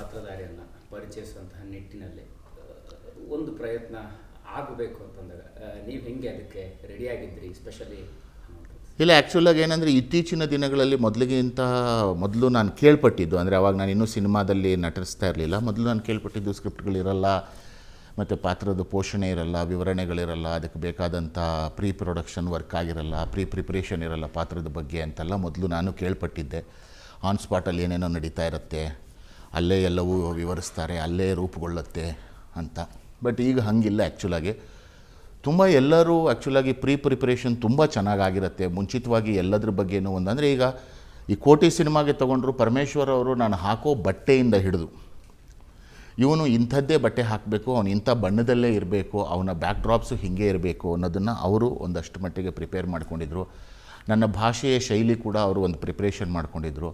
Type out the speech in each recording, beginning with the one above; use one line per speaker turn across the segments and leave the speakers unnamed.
ಪಾತ್ರಧಾರಿಯನ್ನು ಪರಿಚಯಿಸುವಂತಹ ನಿಟ್ಟಿನಲ್ಲಿ ಒಂದು ಪ್ರಯತ್ನ ಆಗಬೇಕು ಅಂತಂದಾಗ ನೀವು ಹೆಂಗೆ ಅದಕ್ಕೆ ರೆಡಿಯಾಗಿದ್ರಿ ಸ್ಪೆಷಲಿ
ಇಲ್ಲ ಆ್ಯಕ್ಚುಲಾಗಿ ಏನಂದರೆ ಇತ್ತೀಚಿನ ದಿನಗಳಲ್ಲಿ ಮೊದಲಿಗಿಂತ ಮೊದಲು ನಾನು ಕೇಳ್ಪಟ್ಟಿದ್ದು, ಅಂದರೆ ಅವಾಗ ನಾನು ಇನ್ನೂ ಸಿನಿಮಾದಲ್ಲಿ ನಟಿಸ್ತಾ ಇರಲಿಲ್ಲ. ಮೊದಲು ನಾನು ಕೇಳ್ಪಟ್ಟಿದ್ದು ಸ್ಕ್ರಿಪ್ಟ್ಗಳಿರಲ್ಲ ಮತ್ತು ಪಾತ್ರದ ಪೋಷಣೆ ಇರಲ್ಲ, ವಿವರಣೆಗಳಿರಲ್ಲ, ಅದಕ್ಕೆ ಬೇಕಾದಂಥ ಪ್ರೀ ಪ್ರೊಡಕ್ಷನ್ ವರ್ಕ್ ಆಗಿರಲ್ಲ ಪ್ರೀ ಪ್ರಿಪ್ರೇಷನ್ ಇರಲ್ಲ ಪಾತ್ರದ ಬಗ್ಗೆ ಅಂತೆಲ್ಲ ಮೊದಲು ನಾನು ಕೇಳ್ಪಟ್ಟಿದ್ದೆ. ಆನ್ ಸ್ಪಾಟಲ್ಲಿ ಏನೇನೋ ನಡೀತಾ ಇರುತ್ತೆ ಅಲ್ಲೇ ಎಲ್ಲವೂ ವಿವರಿಸ್ತಾರೆ, ಅಲ್ಲೇ ರೂಪುಗೊಳ್ಳುತ್ತೆ ಅಂತ. ಬಟ್ ಈಗ ಹಾಗಿಲ್ಲ ಆ್ಯಕ್ಚುಲಾಗಿ ತುಂಬ ಎಲ್ಲರೂ ಆ್ಯಕ್ಚುಲಾಗಿ ಪ್ರೀ ಪ್ರಿಪ್ರೇಷನ್ ತುಂಬ ಚೆನ್ನಾಗಾಗಿರುತ್ತೆ. ಮುಂಚಿತವಾಗಿ ಎಲ್ಲದ್ರ ಬಗ್ಗೆನೂ ಒಂದು, ಅಂದರೆ ಈಗ ಈ ಕೋಟಿ ಸಿನಿಮಾಗೆ ತೊಗೊಂಡ್ರು ಪರಮೇಶ್ವರ್ ಅವರು ನಾನು ಹಾಕೋ ಬಟ್ಟೆಯಿಂದ ಹಿಡಿದು. ಇವನು ಇಂಥದ್ದೇ ಬಟ್ಟೆ ಹಾಕಬೇಕು, ಅವನು ಇಂಥ ಬಣ್ಣದಲ್ಲೇ ಇರಬೇಕು, ಅವನ ಬ್ಯಾಕ್ ಡ್ರಾಪ್ಸು ಹೀಗೆ ಇರಬೇಕು ಅನ್ನೋದನ್ನು ಅವರು ಒಂದಷ್ಟು ಮಟ್ಟಿಗೆ ಪ್ರಿಪೇರ್ ಮಾಡ್ಕೊಂಡಿದ್ರು. ನನ್ನ ಭಾಷೆಯ ಶೈಲಿ ಕೂಡ ಅವರು ಒಂದು ಪ್ರಿಪ್ರೇಷನ್ ಮಾಡ್ಕೊಂಡಿದ್ರು.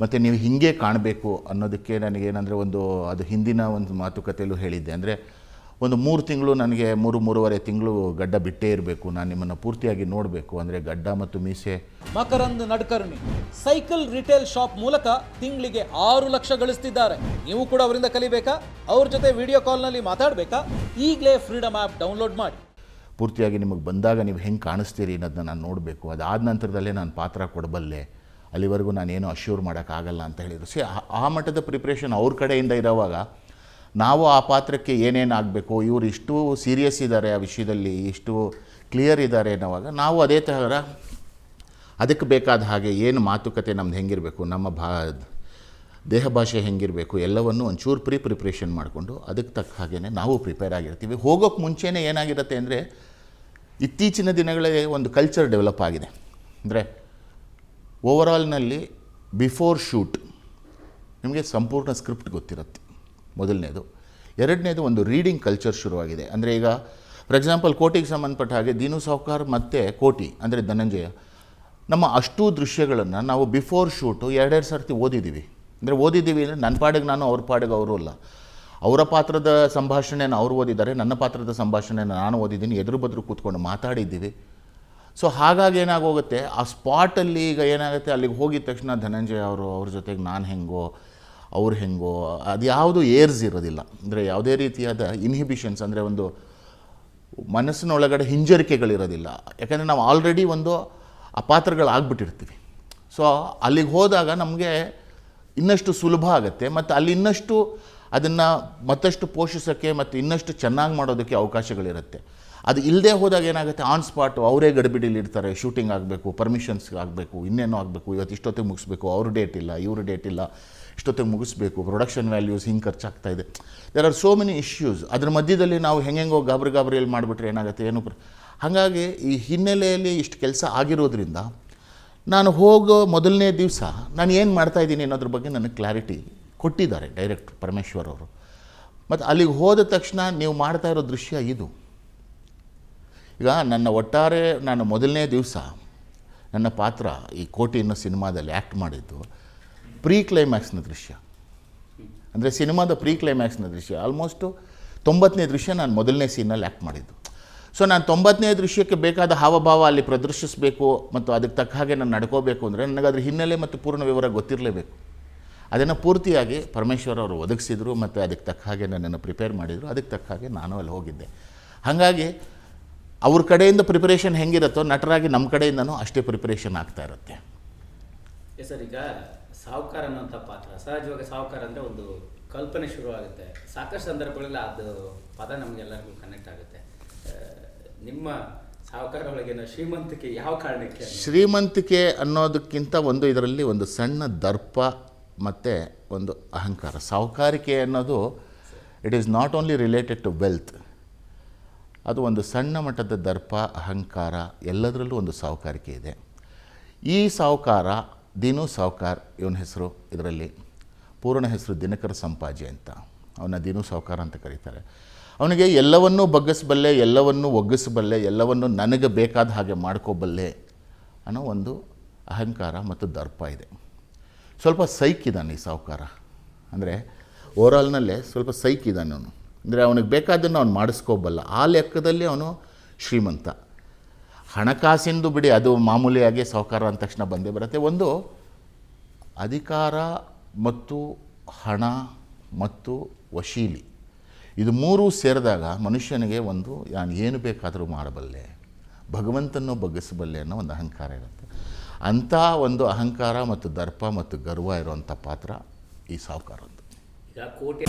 ಮತ್ತು ನೀವು ಹೀಗೆ ಕಾಣಬೇಕು ಅನ್ನೋದಕ್ಕೆ ನನಗೇನಂದರೆ ಒಂದು ಅದು ಹಿಂದಿನ ಒಂದು ಮಾತುಕತೆಯಲ್ಲೂ ಹೇಳಿದ್ದೆ. ಅಂದರೆ ಒಂದು ಮೂರು ತಿಂಗಳು ನನಗೆ ಮೂರು ಮೂರುವರೆ ತಿಂಗಳು ಗಡ್ಡ ಬಿಟ್ಟೇ ಇರಬೇಕು. ನಾನು ನಿಮ್ಮನ್ನು ಪೂರ್ತಿಯಾಗಿ ನೋಡಬೇಕು. ಅಂದರೆ ಗಡ್ಡ ಮತ್ತು ಮೀಸೆ.
Makarand Nadkarni cycle retail shop ಮೂಲಕ ತಿಂಗಳಿಗೆ ಆರು ಲಕ್ಷ ಗಳಿಸ್ತಿದ್ದಾರೆ. ನೀವು ಕೂಡ ಅವರಿಂದ ಕಲಿಬೇಕಾ? ಅವ್ರ ಜೊತೆ ವಿಡಿಯೋ ಕಾಲ್ನಲ್ಲಿ ಮಾತಾಡಬೇಕಾ? ಈಗಲೇ ಫ್ರೀಡಮ್ ಆ್ಯಪ್ ಡೌನ್ಲೋಡ್ ಮಾಡಿ.
ಪೂರ್ತಿಯಾಗಿ ನಿಮಗೆ ಬಂದಾಗ ನೀವು ಹೆಂಗೆ ಕಾಣಿಸ್ತೀರಿ ಅನ್ನೋದನ್ನ ನಾನು ನೋಡಬೇಕು. ಅದಾದ ನಂತರದಲ್ಲೇ ನಾನು ಪಾತ್ರ ಕೊಡಬಲ್ಲೆ. ಅಲ್ಲಿವರೆಗೂ ನಾನೇನು ಅಶ್ಯೂರ್ ಮಾಡೋಕ್ಕಾಗಲ್ಲ ಅಂತ ಹೇಳಿದರು. ಸಿ, ಆ- ಮಟ್ಟದ ಪ್ರಿಪ್ರೇಷನ್ ಅವ್ರ ಕಡೆಯಿಂದ ಇರೋವಾಗ ನಾವು ಆ ಪಾತ್ರಕ್ಕೆ ಏನೇನು ಆಗಬೇಕು, ಇವರು ಇಷ್ಟು ಸೀರಿಯಸ್ ಇದ್ದಾರೆ ಆ ವಿಷಯದಲ್ಲಿ, ಇಷ್ಟು ಕ್ಲಿಯರ್ ಇದ್ದಾರೆ ಅನ್ನೋವಾಗ ನಾವು ಅದೇ ಥರ ಅದಕ್ಕೆ ಬೇಕಾದ ಹಾಗೆ ಏನು ಮಾತುಕತೆ ನಮ್ದು ಹೆಂಗಿರಬೇಕು, ನಮ್ಮ ಭಾ, ದೇಹ ಭಾಷೆ ಹೆಂಗಿರಬೇಕು, ಎಲ್ಲವನ್ನು ಒಂಚೂರು ಪ್ರೀ ಪ್ರಿಪ್ರೇಷನ್ ಮಾಡಿಕೊಂಡು ಅದಕ್ಕೆ ತಕ್ಕ ಹಾಗೇ ನಾವು ಪ್ರಿಪೇರ್ ಆಗಿರ್ತೀವಿ. ಹೋಗೋಕ್ಕೆ ಮುಂಚೆನೇ ಏನಾಗಿರುತ್ತೆ ಅಂದರೆ ಇತ್ತೀಚಿನ ದಿನಗಳೇ ಒಂದು ಕಲ್ಚರ್ ಡೆವಲಪ್ ಆಗಿದೆ. ಅಂದರೆ ಓವರಾಲ್ನಲ್ಲಿ ಬಿಫೋರ್ ಶೂಟ್ ನಿಮಗೆ ಸಂಪೂರ್ಣ ಸ್ಕ್ರಿಪ್ಟ್ ಗೊತ್ತಿರುತ್ತೆ. ಮೊದಲನೇದು. ಎರಡನೇದು ಒಂದು ರೀಡಿಂಗ್ ಕಲ್ಚರ್ ಶುರುವಾಗಿದೆ. ಅಂದರೆ ಈಗ ಫಾರ್ ಎಕ್ಸಾಂಪಲ್ ಕೋಟಿಗೆ ಸಂಬಂಧಪಟ್ಟ ಹಾಗೆ ದೀನು ಸಾವ್ಕಾರ್ ಮತ್ತು ಕೋಟಿ, ಅಂದರೆ ಧನಂಜಯ, ನಮ್ಮ ಅಷ್ಟೂ ದೃಶ್ಯಗಳನ್ನು ನಾವು ಬಿಫೋರ್ ಶೂಟು ಎರಡೆರಡು ಸರ್ತಿ ಓದಿದ್ದೀವಿ ಅಂದರೆ ಓದಿದ್ದೀವಿ ಅಂದರೆ ನನ್ನ ಪಾಡಿಗೆ ನಾನು, ಅವ್ರ ಪಾಡಿಗೆ ಅವರು ಅಲ್ಲ. ಅವರ ಪಾತ್ರದ ಸಂಭಾಷಣೆನ ಅವ್ರು ಓದಿದ್ದಾರೆ, ನನ್ನ ಪಾತ್ರದ ಸಂಭಾಷಣೆನ ನಾನು ಓದಿದ್ದೀನಿ, ಎದುರು ಬದ್ರು ಕೂತ್ಕೊಂಡು ಮಾತಾಡಿದ್ದೀವಿ. ಸೊ ಹಾಗಾಗಿ ಏನಾಗೋಗುತ್ತೆ? ಆ ಸ್ಪಾಟಲ್ಲಿ ಈಗ ಏನಾಗುತ್ತೆ? ಅಲ್ಲಿಗೆ ಹೋಗಿದ ತಕ್ಷಣ ಧನಂಜಯ ಅವರು ಅವ್ರ ಜೊತೆಗೆ ನಾನು ಹೆಂಗೋ, ಅವ್ರು ಹೆಂಗೋ, ಅದು ಯಾವುದು ಏರ್ಸ್ ಇರೋದಿಲ್ಲ. ಅಂದರೆ ಯಾವುದೇ ರೀತಿಯಾದ ಇನ್ಹಿಬಿಷನ್ಸ್ ಅಂದರೆ ಒಂದು ಮನಸ್ಸಿನೊಳಗಡೆ ಹಿಂಜರಿಕೆಗಳಿರೋದಿಲ್ಲ ಯಾಕಂದರೆ ನಾವು ಆಲ್ರೆಡಿ ಒಂದು ಆ ಪಾತ್ರಗಳಾಗ್ಬಿಟ್ಟಿರ್ತೀವಿ ಸೊ ಅಲ್ಲಿಗೆ ಹೋದಾಗ ನಮಗೆ ಇನ್ನಷ್ಟು ಸುಲಭ ಆಗುತ್ತೆ. ಮತ್ತು ಅಲ್ಲಿ ಇನ್ನಷ್ಟು ಅದನ್ನು ಮತ್ತಷ್ಟು ಪೋಷಿಸೋಕ್ಕೆ ಮತ್ತು ಇನ್ನಷ್ಟು ಚೆನ್ನಾಗಿ ಮಾಡೋದಕ್ಕೆ ಅವಕಾಶಗಳಿರುತ್ತೆ. ಅದು ಇಲ್ಲದೆ ಹೋದಾಗ ಏನಾಗುತ್ತೆ? ಆನ್ ಸ್ಪಾಟ್ ಅವರೇ ಗಡಿಬಿಡಿಲಿ ಇರ್ತಾರೆ. ಶೂಟಿಂಗ್ ಆಗಬೇಕು ಪರ್ಮಿಷನ್ಸ್ ಆಗಬೇಕು, ಇನ್ನೇನೋ ಆಗಬೇಕು. ಇವತ್ತು ಇಷ್ಟೊತ್ತಿಗೆ ಮುಗಿಸ್ಬೇಕು, ಅವ್ರ ಡೇಟ್ ಇಲ್ಲ, ಇವ್ರ ಡೇಟ್ ಇಲ್ಲ, ಇಷ್ಟೊತ್ತಿಗೆ ಮುಗಿಸ್ಬೇಕು ಪ್ರೊಡಕ್ಷನ್ ವ್ಯಾಲ್ಯೂಸ್ ಹಿಂಗೆ ಖರ್ಚಾಗ್ತಾ ಇದೆ. There are so many issues ಅದ್ರ ಮಧ್ಯದಲ್ಲಿ ನಾವು ಹೆಂಗೆಂಗೋ ಗಾಬರಿ ಗಾಬರಿಯಲ್ಲಿ ಮಾಡಿಬಿಟ್ರೆ ಏನಾಗುತ್ತೆ? ಏನು ಹಾಗಾಗಿ ಈ ಹಿನ್ನೆಲೆಯಲ್ಲಿ ಇಷ್ಟು ಕೆಲಸ ಆಗಿರೋದ್ರಿಂದ ನಾನು ಹೋಗೋ ಮೊದಲನೇ ದಿವಸ ನಾನು ಏನು ಮಾಡ್ತಾಯಿದ್ದೀನಿ ಅನ್ನೋದ್ರ ಬಗ್ಗೆ ನನಗೆ ಕ್ಲಾರಿಟಿ ಕೊಟ್ಟಿದ್ದಾರೆ ಡೈರೆಕ್ಟ್ರ್ ಪರಮೇಶ್ವರ್ ಅವರು. ಮತ್ತು ಅಲ್ಲಿಗೆ ಹೋದ ತಕ್ಷಣ ನೀವು ಮಾಡ್ತಾ ಇರೋ ದೃಶ್ಯ ಇದು. ಈಗ ನನ್ನ ಒಟ್ಟಾರೆ ನಾನು ಮೊದಲನೇ ದಿವಸ ನನ್ನ ಪಾತ್ರ ಈ ಕೋಟಿ ಅನ್ನೋ ಸಿನಿಮಾದಲ್ಲಿ ಆ್ಯಕ್ಟ್ ಮಾಡಿದ್ದು ಪ್ರೀ ಕ್ಲೈಮ್ಯಾಕ್ಸ್ನ ದೃಶ್ಯ. ಅಂದರೆ ಸಿನಿಮಾದ ಪ್ರೀ ಕ್ಲೈಮ್ಯಾಕ್ಸ್ನ ದೃಶ್ಯ. ಆಲ್ಮೋಸ್ಟು ತೊಂಬತ್ತನೇ ದೃಶ್ಯ ನಾನು ಮೊದಲನೇ ಸೀನಲ್ಲಿ ಆ್ಯಕ್ಟ್ ಮಾಡಿದ್ದು. ಸೊ ನಾನು ತೊಂಬತ್ತನೇ ದೃಶ್ಯಕ್ಕೆ ಬೇಕಾದ ಹಾವಭಾವ ಅಲ್ಲಿ ಪ್ರದರ್ಶಿಸಬೇಕು ಮತ್ತು ಅದಕ್ಕೆ ತಕ್ಕ ಹಾಗೆ ನಾನು ನಡ್ಕೋಬೇಕು ಅಂದರೆ ನನಗೆ ಅದ್ರ ಹಿನ್ನೆಲೆ ಮತ್ತು ಪೂರ್ಣ ವಿವರ ಗೊತ್ತಿರಲೇಬೇಕು. ಅದನ್ನು ಪೂರ್ತಿಯಾಗಿ ಪರಮೇಶ್ವರ್ ಅವರು ಒದಗಿಸಿದರು ಮತ್ತು ಅದಕ್ಕೆ ತಕ್ಕ ಹಾಗೆ ನನ್ನನ್ನು ಪ್ರಿಪೇರ್ ಮಾಡಿದರು. ಅದಕ್ಕೆ ತಕ್ಕ ಹಾಗೆ ನಾನು ಅಲ್ಲಿ ಹೋಗಿದ್ದೆ. ಹಾಗಾಗಿ ಅವ್ರ ಕಡೆಯಿಂದ ಪ್ರಿಪರೇಷನ್ ಹೆಂಗಿರುತ್ತೋ ನಟರಾಗಿ ನಮ್ಮ ಕಡೆಯಿಂದನೂ ಅಷ್ಟೇ ಪ್ರಿಪರೇಷನ್ ಆಗ್ತಾ ಇರುತ್ತೆ.
ಸರ್ ಈಗ ಸಾಹುಕಾರ ಅನ್ನೋಂಥ ಪಾತ್ರ ಸಹಜವಾಗಿ ಸಾಹುಕಾರ ಅಂದರೆ ಒಂದು ಕಲ್ಪನೆ ಶುರುವಾಗುತ್ತೆ ಸಾಕಷ್ಟು ಸಂದರ್ಭಗಳಲ್ಲಿ ಅದು ಪದ ನಮಗೆಲ್ಲರಿಗೂ ಕನೆಕ್ಟ್ ಆಗುತ್ತೆ. ನಿಮ್ಮ ಸಾವುಕಾರ ಒಳಗಿನ ಶ್ರೀಮಂತಿಕೆ ಯಾವ ಕಾರಣಕ್ಕೆ
ಶ್ರೀಮಂತಿಕೆ ಅನ್ನೋದಕ್ಕಿಂತ ಒಂದು ಇದರಲ್ಲಿ ಒಂದು ಸಣ್ಣ ದರ್ಪ ಮತ್ತು ಒಂದು ಅಹಂಕಾರ. ಸಾಹುಕಾರಿಕೆ ಅನ್ನೋದು it is not only related to wealth ಅದು ಒಂದು ಸಣ್ಣ ಮಟ್ಟದ ದರ್ಪ, ಅಹಂಕಾರ, ಎಲ್ಲದರಲ್ಲೂ ಒಂದು ಸಾಹುಕಾರಿಕೆ ಇದೆ. ಈ ಸಾಹುಕಾರ, ದಿನು ಸಾಹುಕಾರ್, ಇವನ ಹೆಸರು ಇದರಲ್ಲಿ. ಪೂರ್ಣ ಹೆಸರು ದಿನಕರ ಸಂಪಾಜಿ ಅಂತ. ಅವನ ದಿನು ಸಾಹುಕಾರ ಅಂತ ಕರೀತಾರೆ. ಅವನಿಗೆ ಎಲ್ಲವನ್ನೂ ಬಗ್ಗಿಸಬಲ್ಲೆ, ಎಲ್ಲವನ್ನೂ ಒಗ್ಗಿಸಬಲ್ಲೆ, ಎಲ್ಲವನ್ನೂ ನನಗೆ ಬೇಕಾದ ಹಾಗೆ ಮಾಡ್ಕೋಬಲ್ಲೆ ಅನ್ನೋ ಒಂದು ಅಹಂಕಾರ ಮತ್ತು ದರ್ಪ ಇದೆ. ಸ್ವಲ್ಪ ಸೈಕ್ ಇದ್ದಾನೆ ಈ ಸಾಹುಕಾರ. ಅಂದರೆ ಓವರಾಲ್ನಲ್ಲೇ ಸ್ವಲ್ಪ ಸೈಕ್ ಇದ್ದಾನೆ ಅವನು. ಅಂದರೆ ಅವನಿಗೆ ಬೇಕಾದ್ದನ್ನು ಅವನು ಮಾಡಿಸ್ಕೋಬಲ್ಲ. ಆ ಲೆಕ್ಕದಲ್ಲಿ ಅವನು ಶ್ರೀಮಂತ. ಹಣಕಾಸಿಂದು ಬಿಡಿ ಅದು ಮಾಮೂಲಿಯಾಗಿ ಸಾಹುಕಾರ ಅಂದ ತಕ್ಷಣ ಬಂದೇ ಬರುತ್ತೆ. ಒಂದು ಅಧಿಕಾರ ಮತ್ತು ಹಣ ಮತ್ತು ವಶೀಲಿ. ಇದು ಮೂರೂ ಸೇರಿದಾಗ ಮನುಷ್ಯನಿಗೆ ಒಂದು ನಾನು ಏನು ಬೇಕಾದರೂ ಮಾಡಬಲ್ಲೆ, ಭಗವಂತನನ್ನು ಬಗ್ಗಿಸಬಲ್ಲೆ ಅನ್ನೋ ಒಂದು ಅಹಂಕಾರ ಇರುತ್ತೆ. ಅಂಥ ಒಂದು ಅಹಂಕಾರ ಮತ್ತು ದರ್ಪ ಮತ್ತು ಗರ್ವ ಇರುವಂಥ ಪಾತ್ರ ಈ ಸಾವುಕಾರದ್ದು
या कोर्ट